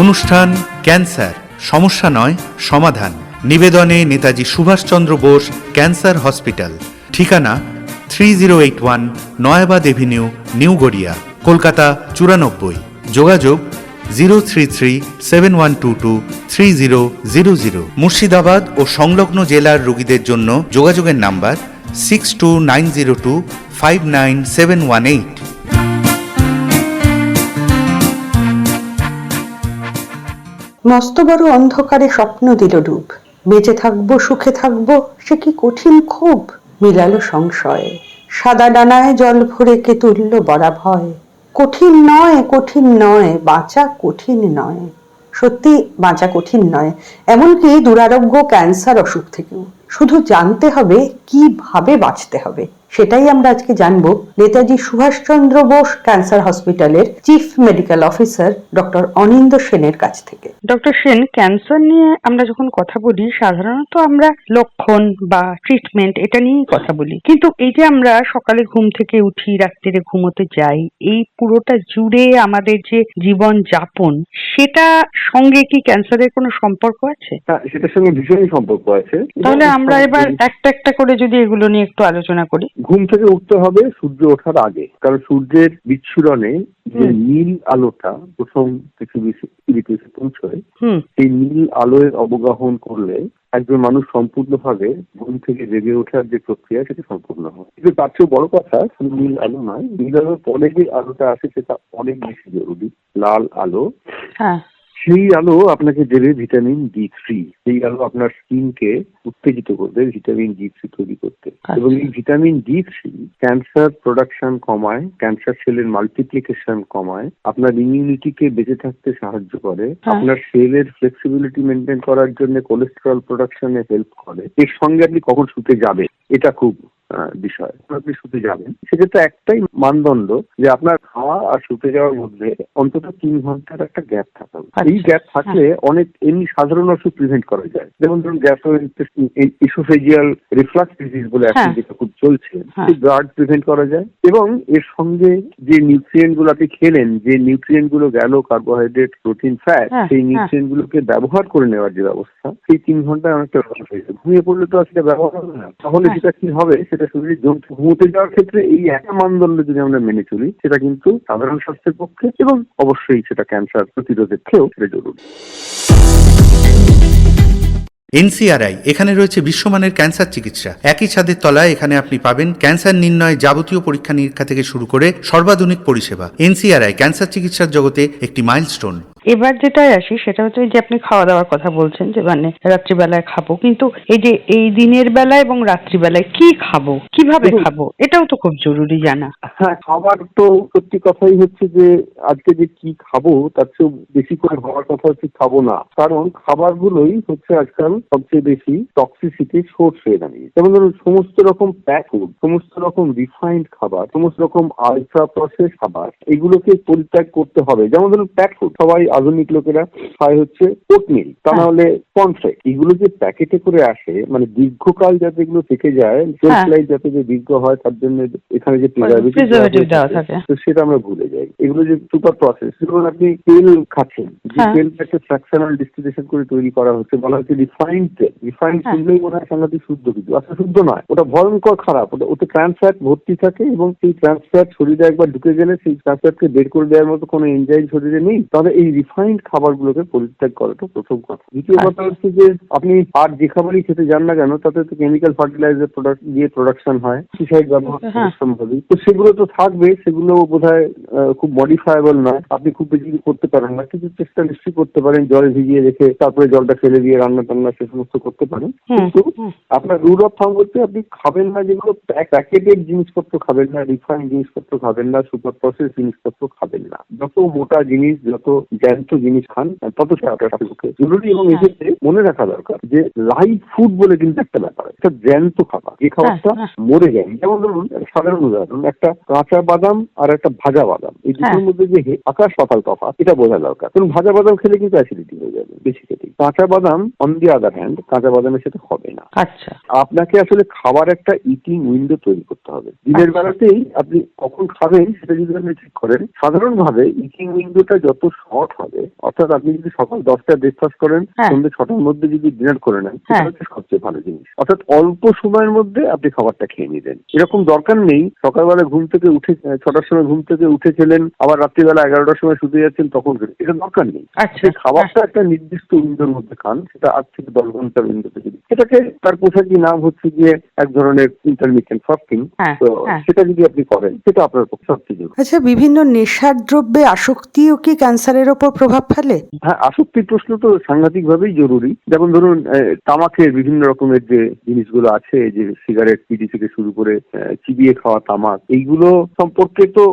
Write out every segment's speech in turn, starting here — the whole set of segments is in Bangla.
অনুষ্ঠান ক্যান্সার, সমস্যা নয়, সমাধান। নিবেদনে নেতাজি সুভাষচন্দ্র বোস, ক্যান্সার হসপিটাল। ঠিকানা three zero eight one Nayabad avenue, new Garia, Kolkata চুরানব্বই। যোগাযোগ zero three three seven one two two three zero zero zero. Murshidabad ও সংলগ্ন জেলার রোগীদের জন্য যোগাযোগের number six two nine zero two five nine seven one eight. মস্ত বড় অন্ধকারে স্বপ্ন দিল ডুব বেঁচে থাকব, সুখে থাকব, সে কি কঠিন খুব মিলালো সংশয়ে। সাদা ডানায় জল ভরে কে তুলল বড়া ভয় কঠিন নয় কঠিন নয়, বাঁচা কঠিন নয়। সত্যি বাঁচা কঠিন নয়, এমনকি দুরারোগ্য ক্যান্সার অসুখ থেকেও। শুধু জানতে হবে কীভাবে বাঁচতে হবে সেটাই আমরা আজকে জানব। নেতাজি সুভাষচন্দ্র বোস ক্যান্সার হসপিটালের chief medical officer doctor Anindya সেনের কাছ থেকে। ডক্টর সেন ক্যান্সার নিয়ে আমরা যখন কথা বলি সাধারণত আমরা লক্ষণ বা ট্রিটমেন্ট এটা নিয়েই কথা বলি। কিন্তু এই যে আমরা সকালে ঘুম থেকে উঠি রাত্রিরে ঘুমোতে যাই এই পুরোটা জুড়ে আমাদের যে জীবন যাপন সেটা সঙ্গে কি ক্যান্সারের কোনো সম্পর্ক আছে? সেটার সঙ্গে ভীষণই সম্পর্ক আছে। তাহলে আমরা এবার একটা একটা করে যদি এগুলো নিয়ে একটু আলোচনা করি। ঘুম থেকে উঠতে হবে সূর্য ওঠার আগে। কারণ সূর্যের বিচ্ছুরণে যে নীল আলোটা প্রথম পৃথিবী এসে পৌঁছয় সেই নীল আলোয় অবগাহন করলে একজন মানুষ সম্পূর্ণভাবে ঘুম থেকে জেগে ওঠার যে প্রক্রিয়া সেটা সম্পূর্ণ হয়। কিন্তু তার চেয়েও বড় কথা শুধু নীল আলো নয় নীল আলোর পরে যে আলোটা আসে সেটা অনেক বেশি জরুরি। লাল আলো হ্যাঁ। সেই আলো আপনাকে দেবে ভিটামিন ডি থ্রি সেই আলো আপনার স্কিনকে উত্তেজিত করবে ভিটামিন ডি থ্রি তৈরি করতে আচ্ছা। এবং এই vitamin D three cancer production কমায় ক্যান্সার সেলের মাল্টিপ্লিকেশন কমায় আপনার ইমিউনিটিকে বেঁচে থাকতে সাহায্য করে হ্যাঁ। আপনার সেলের ফ্লেক্সিবিলিটি মেনটেন করার জন্য কোলেস্টেরল প্রোডাকশনে হেল্প করে এর সঙ্গে আপনি কখন শুতে যাবে এটা খুব বিষয় আপনি শুতে যাবেন সেক্ষেত্রে একটাই মানদণ্ড যে আপনার খাওয়া আর শুতে যাওয়ার মধ্যে অন্তত তিন ঘণ্টার একটা গ্যাপ থাকা। এই আচ্ছা, গ্যাপ থাকলে অনেক এমনি সাধারণ অসুখ প্রিভেন্ট করা যায় যেমন ধরুন গ্যাস ইসোফেজিয়াল রিফ্লাক্স ডিজিজ বলে এখন হ্যাঁ। যেটা খুব চলছে হ্যাঁ। সেই গার্ড প্রিভেন্ট করা যায় এবং এর সঙ্গে যে নিউট্রিয়েন্টগুলো আপনি খেলেন যে নিউট্রিয়েন্টগুলো গেল কার্বোহাইড্রেট প্রোটিন ফ্যাট হ্যাঁ, সেই হ্যাঁ। নিউট্রিয়েন্ট গুলোকে ব্যবহার করে নেওয়ার যে ব্যবস্থা সেই তিন ঘন্টায় অনেকটা লস হয়েছে ঘুমিয়ে পড়লে তো আর সেটা ব্যবহার হবে না তাহলে হ্যাঁ। সেটা কি হবে সেটা শরীরে জমতে ঘুমোতে যাওয়ার ক্ষেত্রে এই একটা মানদণ্ড যদি আমরা মেনে চলি, সেটা কিন্তু সাধারণ স্বাস্থ্যের পক্ষে এবং অবশ্যই সেটা ক্যান্সার প্রতিরোধের ক্ষেত্রেও সেটা জরুরি। এনসিআরআই, এখানে রয়েছে বিশ্বমানের ক্যান্সার চিকিৎসা। একই ছাদের তলায় এখানে আপনি পাবেন ক্যান্সার নির্ণয় যাবতীয় পরীক্ষা নিরীক্ষা থেকে শুরু করে সর্বাধুনিক পরিষেবা। এনসিআরআই, ক্যান্সার চিকিৎসার জগতে একটি মাইলস্টোন। এবার যেটাই আসি সেটা হচ্ছে যে আপনি খাওয়া দাওয়ার কথা বলছেন যে মানে রাত্রিবেলায় খাব। কিন্তু এই যে এই দিনের বেলা এবং রাত্রিবেলায় কি খাব? কীভাবে খাব? এটাও তো খুব জরুরি জানা। হ্যাঁ খাবার তো সত্যি কথাই হচ্ছে যে আজকে যে কি খাব তার চেয়েও বেশি করে ভাবার কথা হচ্ছে খাব না। কারণ খাবারগুলোই হচ্ছে আজকাল সবচেয়ে বেশি টক্সিসিটি সোর্স হয়ে দাঁড়িয়ে যেমন ধরুন সমস্ত রকম প্যাক ফুড সমস্ত রকম রিফাইন্ড খাবার সমস্ত রকম আলট্রা প্রসেস খাবার এগুলোকে পরিত্যাগ করতে হবে। যেমন ধরুন প্যাক ফুড সবাই আধুনিক লোকেরা খায় হচ্ছে ওটমিল তা না হলে কনফ্লেক্স এগুলো যে প্যাকেটে করে আসে মানে দীর্ঘকাল যাতে এগুলো থেকে যায় সেলফ লাইফ যাতে যে দীর্ঘ হয় তার জন্য এখানে যে প্রিজারভেটিভ। তো সেটা আমরা ভুলে যাই। এগুলো যে সুপার প্রসেস ধরুন আপনি তেল খাচ্ছেন যে তেলটা একটা ফ্র্যাকশনাল ডিস্টিলেশন করে তৈরি করা হচ্ছে বলা হচ্ছে রিফাইন্ড তেল। রিফাইন্ড হ্যাঁ। শুনলেই মনে হয় সাংঘাতিক শুদ্ধ কিছু। আসলে শুদ্ধ নয় ওটা ভয়ঙ্কর খারাপ। ওটা ওতে ট্রান্সফ্যাট ভর্তি থাকে এবং সেই ট্রান্সফ্যাট শরীরে একবার ঢুকে গেলে সেই ট্রান্সফ্যাটকে বের করে দেওয়ার মতো কোনো এনজাইম শরীরে নেই। তাহলে এই রিফাইন্ড খাবারগুলোকে পরিত্যাগ করাটা প্রথম কথা। দ্বিতীয় আচ্ছা। কথা হচ্ছে যে আপনি আর যে খাবারই খেতে যান না কেন তাতে তো কেমিক্যাল ফার্টিলাইজার প্রোডাক্ট দিয়ে প্রোডাকশন হয় সুসাইড ব্যবহার হ্যাঁ। সম্ভবই তো সেগুলো তো থাকবে সেগুলো আহ, খুব মডিফায়েবল নয়। আপনি খুব বেশি করতে পারেন না কিছু চেষ্টা নিশ্চয়ই করতে পারেন জল ভিজিয়ে রেখে তারপরে জলটা ফেলে দিয়ে রান্না টান্না সে সমস্ত করতে পারেন। কিন্তু আপনার রুল অফ থাম হচ্ছে আপনি খাবেন না যেগুলো প্যাকেটেড জিনিসপত্র খাবেন না রিফাইন্ড জিনিসপত্র খাবেন না সুপার প্রসেস জিনিসপত্র খাবেন না। যত মোটা জিনিস যত জ্যান্ত জিনিস খান তত আপনার পক্ষে জরুরি এবং হ্যাঁ। এক্ষেত্রে মনে রাখা দরকার যে লাইভ ফুড বলে কিন্তু একটা ব্যাপার একটা জ্যান্ত খাবার। যে খাবারটা হ্যাঁ। মরে যায়। যেমন ধরুন সাধারণ উদাহরণ একটা কাঁচা বাদাম আর একটা ভাজা বাদাম। এই দুটোর হ্যাঁ। মধ্যে যে আকাশ পাতাল তফাৎ এটা বোঝা দরকার। কারণ ভাজা বাদাম খেলে কিন্তু অ্যাসিডিটি হয়ে যাবে বেশি খেতে। কাঁচা বাদাম অন দি আদার হ্যান্ড কাঁচা বাদামের সাথে হবে না। আচ্ছা। আপনাকে আসলে খাবার একটা ইটিং উইন্ডো তৈরি করতে হবে। দিনের আচ্ছা। বেলাতেই আপনি কখন খাবেন সেটা যদি আপনি ঠিক করেন সাধারণভাবে ইটিং উইন্ডোটা যত শর্ট হবে অর্থাৎ আপনি যদি সকাল দশটায় ব্রেকফাস্ট করেন হ্যাঁ। সন্ধ্যে ছটার মধ্যে যদি ডিনার করে নেন সেটা হ্যাঁ। সবচেয়ে ভালো জিনিস অর্থাৎ অল্প সময়ের মধ্যে আপনি খাবারটা খেয়ে নিলেন এরকম দরকার নেই সকালবেলা ঘুম থেকে উঠে ছটার সময় ঘুম থেকে উঠে খেলেন আবার রাত্রিবেলা এগারোটার সময় শুতে যাচ্ছেন তখন খেলেন। এটা দরকার নেই আচ্ছা সেই খাবারটা একটা নির্দিষ্ট উইন্ডোর মধ্যে খান সেটা আট থেকে দশ ঘণ্টার উইন্ডোতে যদি সেটাকে তার পোশাকি নাম হচ্ছে গিয়ে এক ধরনের ইন্টারমিডিয়েন্ট ফাস্টিং হ্যাঁ, তো হ্যাঁ। সেটা যদি আপনি করেন সেটা আপনার পক্ষে সবচেয়ে জরুরি আচ্ছা বিভিন্ন নেশার দ্রব্যে আসক্তিও কি ক্যান্সারের ওপর প্রভাব ফেলে? হ্যাঁ আসক্তির প্রশ্ন তো সাংঘাতিক ভাবেই জরুরি। যেমন ধরুন তামাকের বিভিন্ন রকমের যে জিনিসগুলো আছে যে সিগারেট পিডি থেকে শুরু করে চিবিয়ে খাওয়া তামাক এইগুলো সম্পর্কে তো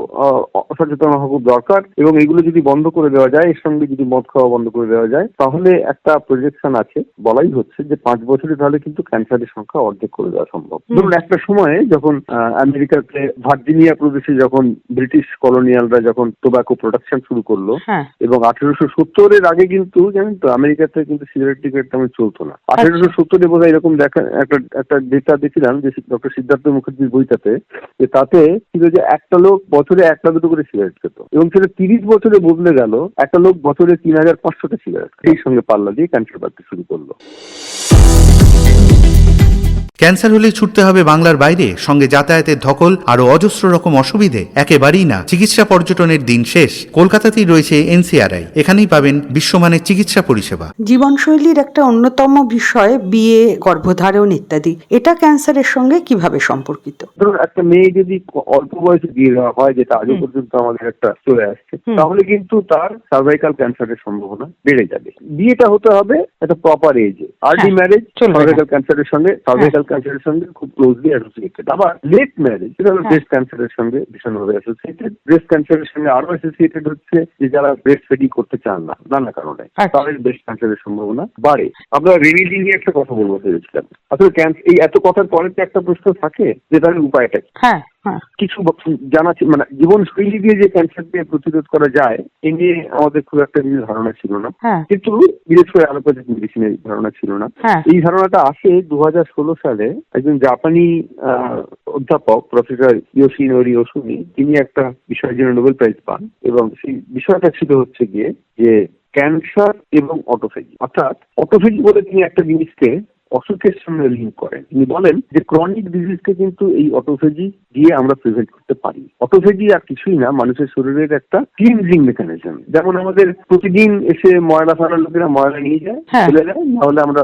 সচেতন হওয়া খুব দরকার। এবং এইগুলো যদি বন্ধ করে দেওয়া যায় এর সঙ্গে যদি মদ খাওয়া বন্ধ করে দেওয়া যায় তাহলে একটা প্রজেকশন আছে। বলাই হচ্ছে যে পাঁচ বছরে তাহলে কিন্তু ক্যান্সারের সংখ্যা অর্ধেক করে দেওয়া সম্ভব। ধরুন একটা সময়ে যখন আমেরিকাতে ভার্জিনিয়া প্রদেশে যখন ব্রিটিশ কলোনিয়ালরা যখন টোব্যাকো প্রোডাকশন শুরু করল হ্যাঁ। এবং আঠেরোশো সত্তরের আগে কিন্তু জানেন তো আমেরিকাতে কিন্তু সিগারেট টিগারেট তেমন চলতো না। আঠেরোশো সত্তরে বোধ এরকম দেখা একটা একটা ডেটা দেখছিলাম যে ডক্টর সিদ্ধার্থ মুখার্জির বইটাতে যে তাতে ছিল যে একটা লোক বছরে একটা দুটো করে সিগারেট খেত। এবং সেটা তিরিশ বছরে বদলে গেল একটা লোক বছরে তিন হাজার পাঁচশোটা সিগারেট এই সঙ্গে পাল্লা দিয়ে ক্যান্সার বাড়তে শুরু করল। ক্যান্সার হলেই ছুটতে হবে বাংলার বাইরে সঙ্গে যাতায়াতের ধকল আরও অজস্র রকম অসুবিধে একেবারেই না। চিকিৎসা পর্যটনের দিন শেষ। কলকাতাতেই রয়েছে এনসিআরআই। এখানেই পাবেন বিশ্বমানের চিকিৎসা পরিষেবা। জীবনশৈলীর একটা অন্যতম বিষয় বিয়ে গর্ভধারণ ইত্যাদি। এটা ক্যান্সারের সঙ্গে কীভাবে সম্পর্কিত? ধরুন একটা মেয়ে যদি অল্প বয়সে বিয়ে দেওয়া হয় যেটা আজও পর্যন্ত আমাদের একটা চলে আসছে তাহলে কিন্তু তার সার্ভাইকাল ক্যান্সারের সম্ভাবনা বেড়ে যাবে। বিয়েটা হতে হবে একটা প্রপার এজে আর্লি হ্যাঁ, ম্যারেজ সার্ভাইকাল ক্যান্সারের সঙ্গে সার্ভাইকাল ক্যান্সারের সঙ্গে খুব ক্লোজলি অ্যাসোসিয়েটেড আবার লেট ম্যারেজ সেটা হলো হ্যাঁ। ব্রেস্ট ক্যান্সারের সঙ্গে ভীষণভাবে অ্যাসোসিয়েটেড ব্রেস্ট ক্যান্সারের সঙ্গে আরও অ্যাসোসিয়েটেড হচ্ছে যে যারা ব্রেস্ট ফিডিং করতে চান না নানা কারণে আচ্ছা। তাদের ব্রেস্ট ক্যান্সারের সম্ভাবনা বাড়ে আমরা রেমিডি নিয়ে একটা কথা বলব ভেবেছিলাম আসলে ক্যান্সার এই এত কথার পরে তো একটা প্রশ্ন থাকে যে তাদের উপায়টা কি? হ্যাঁ। কিছু জানা মানে জীবনশৈলী দিয়ে যে ক্যান্সার দিয়ে প্রতিরোধ করা যায় এ নিয়ে আমাদের খুব একটা কিছু ধারণা ছিল না। হ্যাঁ। কিন্তু বিশেষ করে অ্যালোপ্যাথিক মেডিসিনের ধারণা ছিল না। হ্যাঁ। এই ধারণাটা আসে দুহাজার ষোলো সালে একজন জাপানি অধ্যাপক প্রফেসর ইয়োশিনোরি ওসুমি তিনি একটা বিষয়ের জন্য নোবেল প্রাইজ পান এবং সেই বিষয়টা ছিল হচ্ছে গিয়ে যে ক্যান্সার এবং অটোফেজি অর্থাৎ অটোফেজি বলে তিনি একটা জিনিসকে অসুখের সঙ্গে লিঙ্ক করেন। তিনি বলেন যে ক্রনিক ডিজিজকে কিন্তু এই অটোফেজি দিয়ে আমরা প্রিভেন্ট করতে পারি। অটোফেজি আর কিছুই না মানুষের শরীরের একটা ক্লিনজিং মেকানিজম যেমন আমাদের প্রতিদিন এসে ময়লা ফেলার লোকেরা ময়লা নিয়ে যায় হ্যাঁ। ফেলে দেয় নাহলে আমরা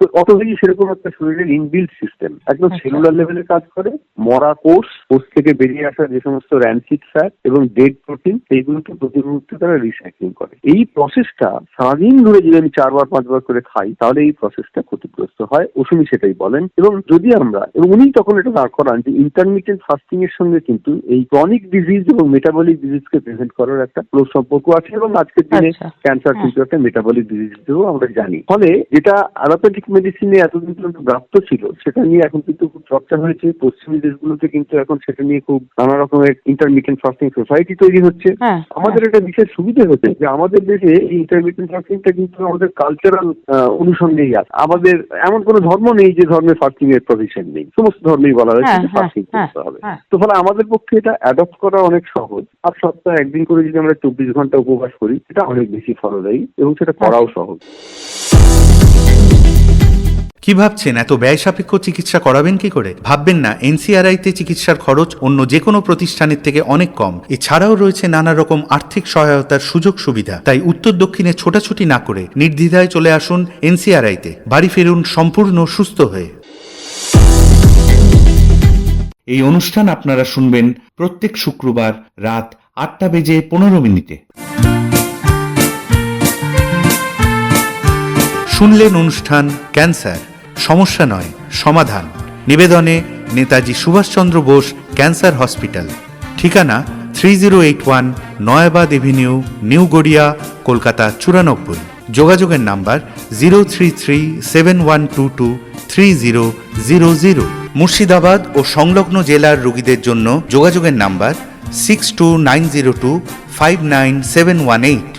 তো অটোফেজি সেরকম একটা শরীরের ইনবিল্ড সিস্টেম একদম আচ্ছা। সেলুলার লেভেলে কাজ করে মরা কোষ কোষ থেকে বেরিয়ে আসা যে সমস্ত র্যানসিড ফ্যাট এবং ডেড প্রোটিন সেইগুলোকে প্রতি মুহূর্তে তারা রিসাইক্লিং করে। এই প্রসেসটা সারাদিন ধরে যদি আমি চারবার পাঁচবার করে খাই তাহলে এই প্রসেসটা ক্ষতিগ্রস্ত হয় ওসুমি সেটাই বলেন। এবং যদি আমরা এবং উনি তখন এটা দাঁড় করান যে ইন্টারমিডিয়েন্ট ফাস্টিং এর সঙ্গে কিন্তু এই ক্রনিক ডিজিজ এবং মেটাবলিক ডিজিজকে প্রিভেন্ট করার একটা ক্লোজ সম্পর্ক আছে এবং আজকের দিনে আচ্ছা। ক্যান্সার হ্যাঁ। কিন্তু একটা মেটাবলিক ডিজিজ হিসেবেও আমরা জানি। ফলে যেটা অ্যালোপ্যাথিক মেডিসিনে এতদিন পর্যন্ত ব্যাপ্ত ছিল সেটা নিয়ে এখন কিন্তু খুব চর্চা হয়েছে। পশ্চিমী দেশগুলোতে কিন্তু এখন সেটা নিয়ে খুব নানা রকমের ইন্টারমিডিয়েন্ট ফাস্টিং সোসাইটি তৈরি হচ্ছে। হ্যাঁ আমাদের একটা বিশেষ সুবিধা হচ্ছে যে আমাদের দেশে এই ইন্টারমিডিয়েন্ট ফাস্টিংটা কিন্তু আমাদের কালচারাল অনুসঙ্গেই আছে। আমাদের এমন কোন ধর্ম নেই যে ধর্মে ফাস্টিং এর প্রভিশন নেই। সমস্ত ধর্মেই বলা হয়েছে হ্যাঁ, যে হ্যাঁ, ফাস্টিং হ্যাঁ, করতে হবে। তো ফলে আমাদের পক্ষে এটা অ্যাডপ্ট করা অনেক সহজ। আর সপ্তাহে একদিন করে যদি আমরা চব্বিশ ঘণ্টা উপবাস করি সেটা অনেক বেশি ফলদায়ী এবং সেটা করাও সহজ। কি ভাবছেন? এত ব্যয় সাপেক্ষ চিকিৎসা করাবেন কি করে? ভাববেন না এনসিআরআইতে চিকিৎসার খরচ অন্য যে কোনো প্রতিষ্ঠানের থেকে অনেক কম। এছাড়াও রয়েছে নানা রকম আর্থিক সহায়তার সুযোগ সুবিধা। তাই উত্তর দক্ষিণে ছোটাছুটি না করে নির্দ্বিধায় চলে আসুন এনসিআরআইতে বাড়ি ফেরুন সম্পূর্ণ সুস্থ হয়ে। এই অনুষ্ঠান আপনারা শুনবেন প্রত্যেক শুক্রবার রাত আটটা বেজে পনেরো মিনিটে। শুনলেন অনুষ্ঠান ক্যান্সার। সমস্যা নয়, সমাধান। নিবেদনে নেতাজি সুভাষচন্দ্র বোস ক্যান্সার হসপিটাল। ঠিকানা three zero eight one Nayabad avenue, new Garia, Kolkata চুরানব্বই। যোগাযোগের number zero three three seven one two two three zero zero zero. Murshidabad ও সংলগ্ন জেলার রোগীদের জন্য যোগাযোগের number six two nine zero two five nine seven one eight.